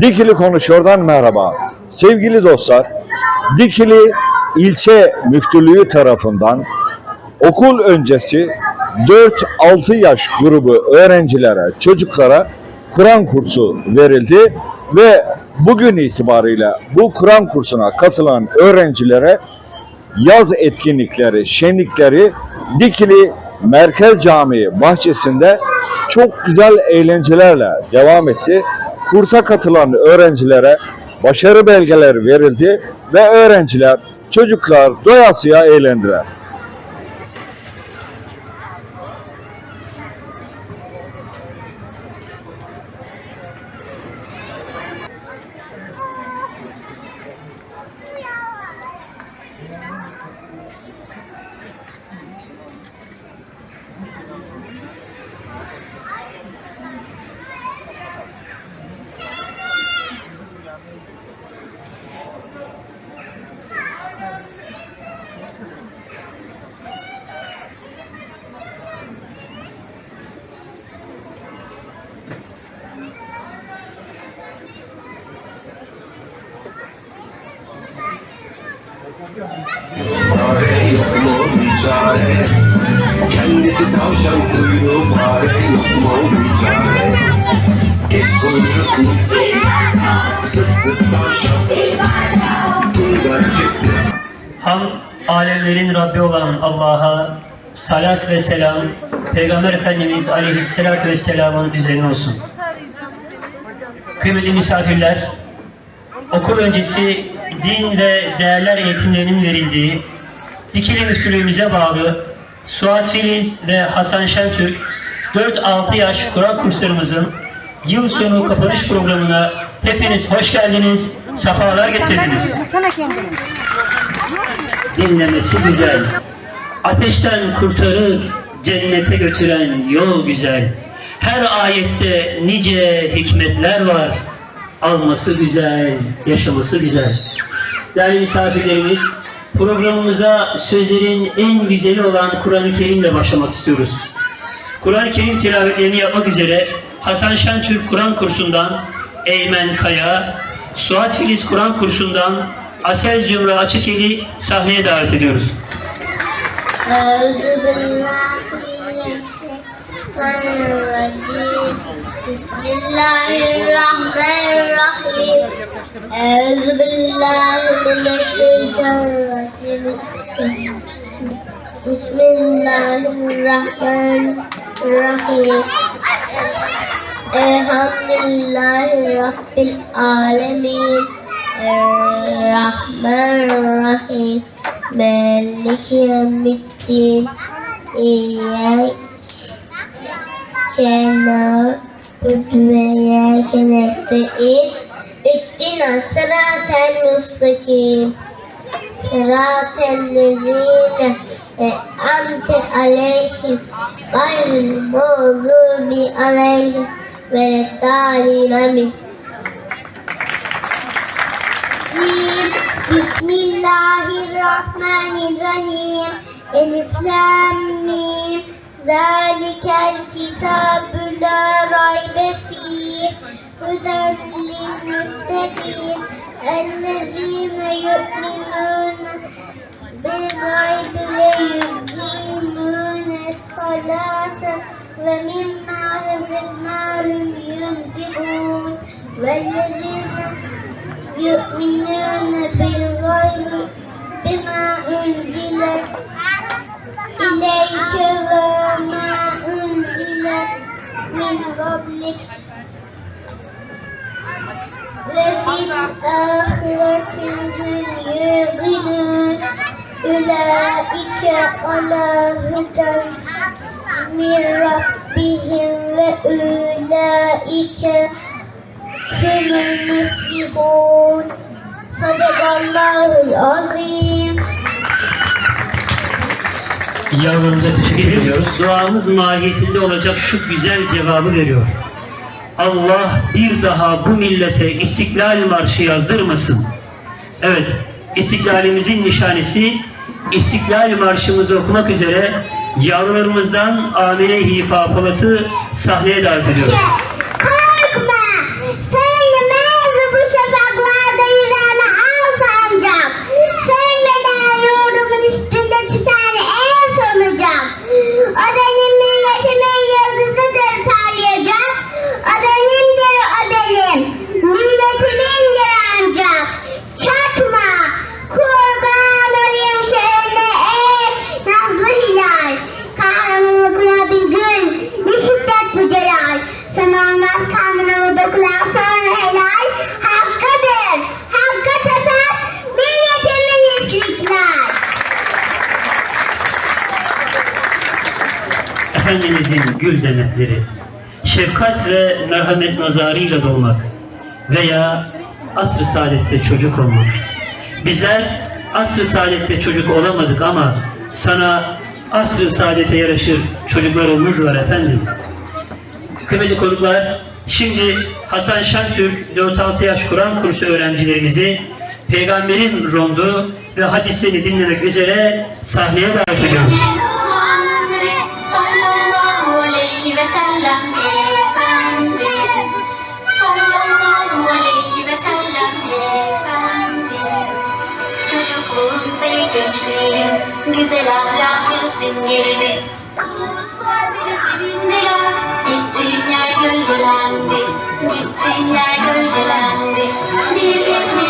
Dikili Konuşuyor'dan merhaba. Sevgili dostlar, Dikili ilçe müftülüğü tarafından okul öncesi 4-6 yaş grubu öğrencilere, çocuklara Kur'an kursu verildi ve bugün itibarıyla bu Kur'an kursuna katılan öğrencilere yaz etkinlikleri, şenlikleri Dikili Merkez Camii bahçesinde çok güzel eğlencelerle devam etti. Kursa katılan öğrencilere başarı belgeleri verildi ve öğrenciler, çocuklar doyasıya eğlendiler. Çare Kendisi tavşan kuyruğu fare yok mu bir çare Kes kuyruk Sık sık tavşan. Buradan çıktı. Hamd, alemlerin Rabbi olan Allah'a salat ve selam Peygamber Efendimiz Aleyhisselatü Vesselam'ın üzerine olsun. Kıymetli misafirler, okul öncesi din ve değerler eğitimlerinin verildiği Dikili Müftülüğümüze bağlı Suat Filiz ve Hasan Şentürk 4-6 yaş Kur'an kurslarımızın yıl sonu kapanış programına hepiniz hoş geldiniz, sefalar getirdiniz. Dinlemesi güzel. Ateşten kurtarır, cennete götüren yol güzel. Her ayette nice hikmetler var. Alması güzel, yaşaması güzel. Değerli misafirlerimiz, programımıza sözlerin en güzeli olan Kur'an-ı Kerim'le başlamak istiyoruz. Kur'an-ı Kerim tilavetlerini yapmak üzere Hasan Şentürk Kur'an kursundan Eymen Kaya, Suat Filiz Kur'an kursundan Asel Zümra Açıkeli sahneye davet ediyoruz. Altyazı Bismillahirrahmanirrahim. Euzu billahi mineşşeytanirracim. Bismillahirrahmanirrahim. Elhamdülillahi Rabbil alemin. Rahmanirrahim. Meliki yevmiddin. İyyâke Ümmeye keneste'in Ehdina sıratel mustakim Sıratel lezine Amte aleyhim Gayril mağlubi aleyhim Ve min Bismillahirrahmanirrahim. Elif Lammim Zalikel kitabü la raybe fih Hüden lilmüttebin Ellezine yu'minun Bilgaybi ve yu'minun Salate ve mimma rızıknârum yunfikun Vellezine yu'minun Bilgaybi bima unzilet إليك وما أنزل من قبلك وبالآخرة هم يوقنون أولئك على هدى من ربهم وأولئك هم المفلحون صدق الله العظيم Yavrumuza teşekkür ediyoruz. Duamız mahiyetinde olacak şu güzel cevabı veriyor. Allah bir daha bu millete İstiklal Marşı yazdırmasın. Evet, İstiklalimizin nişanesi İstiklal Marşımızı okumak üzere yavrularımızdan Amine Hifa Polat'ı sahneye davet ediyoruz. gül demetleri, şefkat ve merhamet nazarıyla doğmak veya asr-ı saadette çocuk olmak. Bizler asr-ı saadette çocuk olamadık ama sana asr-ı saadete yaraşır çocuklarımız var efendim. Kıymetli konuklar, şimdi Hasan Şentürk 4-6 yaş Kur'an kursu öğrencilerimizi Peygamberin rondu ve hadislerini dinlemek üzere sahneye davet ediyoruz. ve sellem efendi Sallallahu aleyhi ve sellem efendi Çocukluğun ve gençliğin güzel ahlakı simgeledi Bulutlar bile sevindiler Gittiğin yer gölgelendi Gittiğin yer gölgelendi. Bir İzmir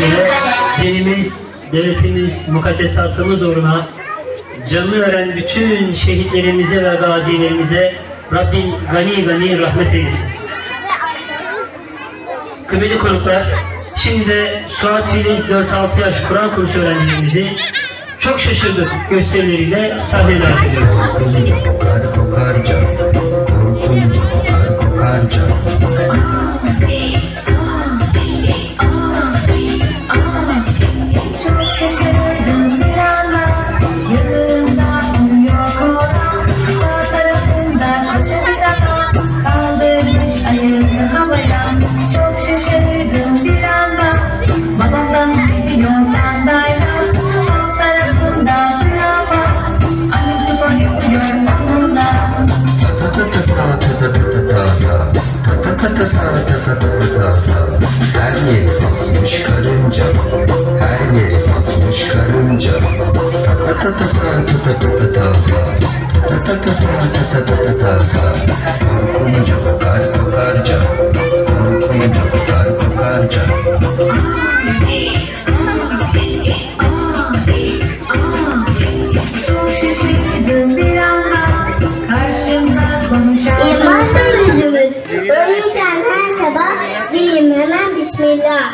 içinde dinimiz, devletimiz, mukaddesatımız uğruna canını veren bütün şehitlerimize ve gazilerimize Rabbim gani gani rahmet eylesin. Kıymetli konuklar, şimdi de Suat Filiz 4-6 yaş Kur'an kursu öğrencilerimizi çok şaşırdık gösterileriyle sahneye davet ediyoruz. Korkunca kokar kokar can, korkunca kokar kokar can, Korkunca kokar kokar can Korkunca kokar kokar can Çok şaşırdım bir anda Karşımda konuşan İmandır yüzümüz. Uyurken her sabah diyeyim hemen Bismillah.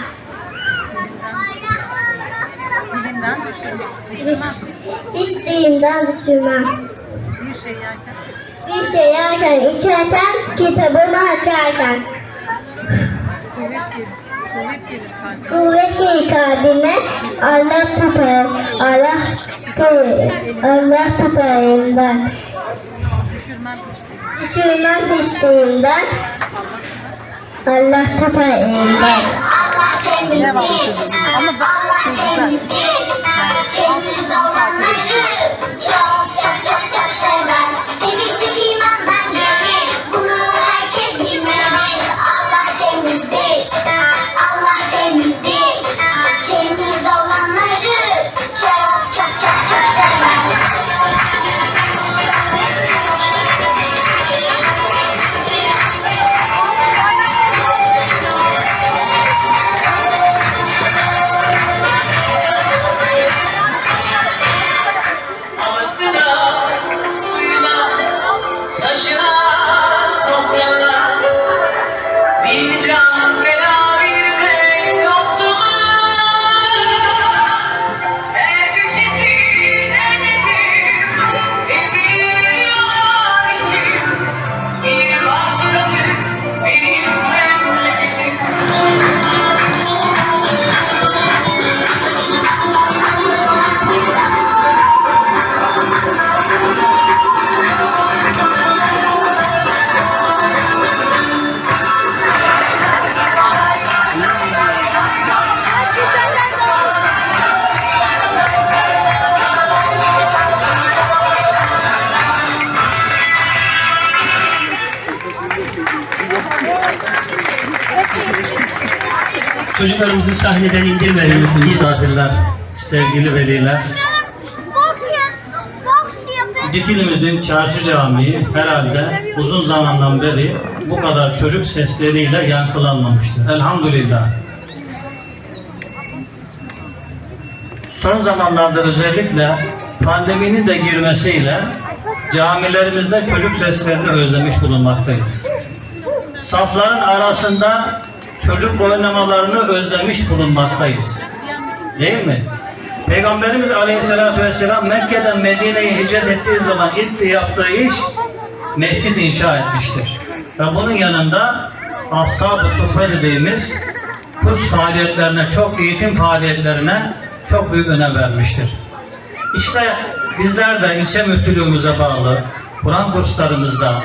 İsteğimden düşürmem şey yerken? Bir şey yerken, içerken, kitabımı açarken. Kuvvet gelir, kuvvet gelir kalbime. Kuvvet gelir kalbime, Allah tutarım, Allah tutarım, Allah tutarım ben. Düşürmem peşliğimden. Düşürmem. Allah tutar elinden. Allah temizdir. Allah temizdir. Temiz olanları çok sa Çocuklarımızı sahneden indirmeyin misafirler, sevgili veliler. Dikilimizin Çarşı Camii herhalde uzun zamandan beri bu kadar çocuk sesleriyle yankılanmamıştır. Elhamdülillah. Son zamanlarda özellikle pandeminin de girmesiyle camilerimizde çocuk seslerini özlemiş bulunmaktayız. Safların arasında çocuk oynamalarını özlemiş bulunmaktayız. Değil mi? Peygamberimiz Aleyhisselatü Vesselam Mekke'den Medine'ye hicret ettiği zaman ilk yaptığı iş mescid inşa etmiştir. Ve bunun yanında Ashab-ı Suffe dediğimiz kurs faaliyetlerine, çok eğitim faaliyetlerine çok büyük önem vermiştir. İşte bizler de ilçe müftülüğümüze bağlı Kur'an kurslarımızda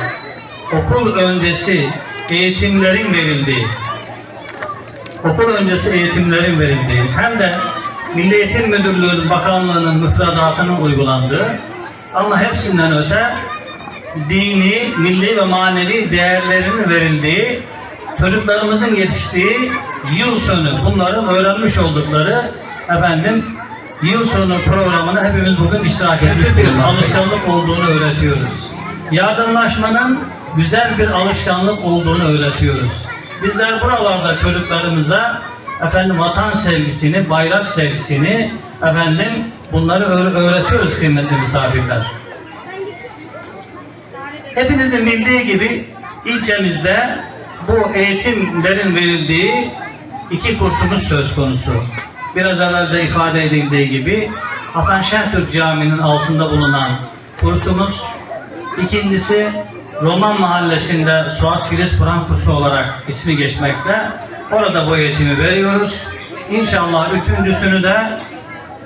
okul öncesi eğitimlerin verildiği, okul öncesi eğitimlerin verildiği hem de Milli Eğitim Müdürlüğü'nün, Bakanlığı'nın müfredatının uygulandığı ama hepsinden öte dini, milli ve manevi değerlerin verildiği, çocuklarımızın yetiştiği yıl sonu bunların öğrenmiş oldukları efendim yıl sonu programını hepimiz bugün iştirak etmiş bir alışkanlık olduğunu öğretiyoruz. Yardımlaşmanın güzel bir alışkanlık olduğunu öğretiyoruz. Bizler buralarda çocuklarımıza efendim vatan sevgisini, bayrak sevgisini efendim bunları öğ- öğretiyoruz kıymetli misafirler. Hepinizin bildiği gibi ilçemizde bu eğitimlerin verildiği iki kursumuz söz konusu. Biraz evvel de ifade edildiği gibi Hasan Şentürk Camii'nin altında bulunan kursumuz. İkincisi Roman Mahallesi'nde Suat Filiz Kur'an kursu olarak ismi geçmekte. Orada bu eğitimi veriyoruz. İnşallah üçüncüsünü de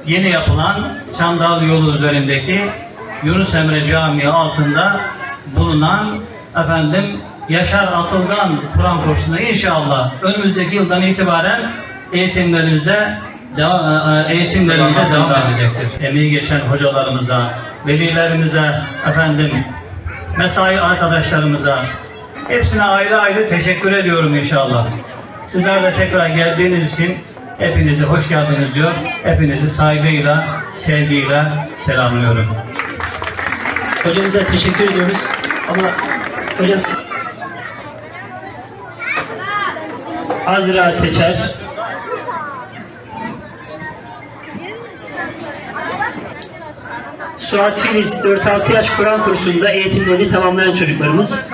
yeni yapılan Çandal yolu üzerindeki Yunus Emre Camii altında bulunan efendim Yaşar Atılgan Kur'an kursunda inşallah önümüzdeki yıldan itibaren eğitimlerimize devam, e, eğitimlerimize devam edecektir. Emeği geçen hocalarımıza, velilerimize, efendim mesai arkadaşlarımıza hepsine ayrı ayrı teşekkür ediyorum inşallah. Sizler de tekrar geldiğiniz için hepinize hoş geldiniz diyor. Hepinizi saygıyla, sevgiyle selamlıyorum. Hocamıza teşekkür ediyoruz. Ama hocam Azra Seçer Suat Filiz 4-6 yaş Kur'an kursunda eğitimlerini tamamlayan çocuklarımız.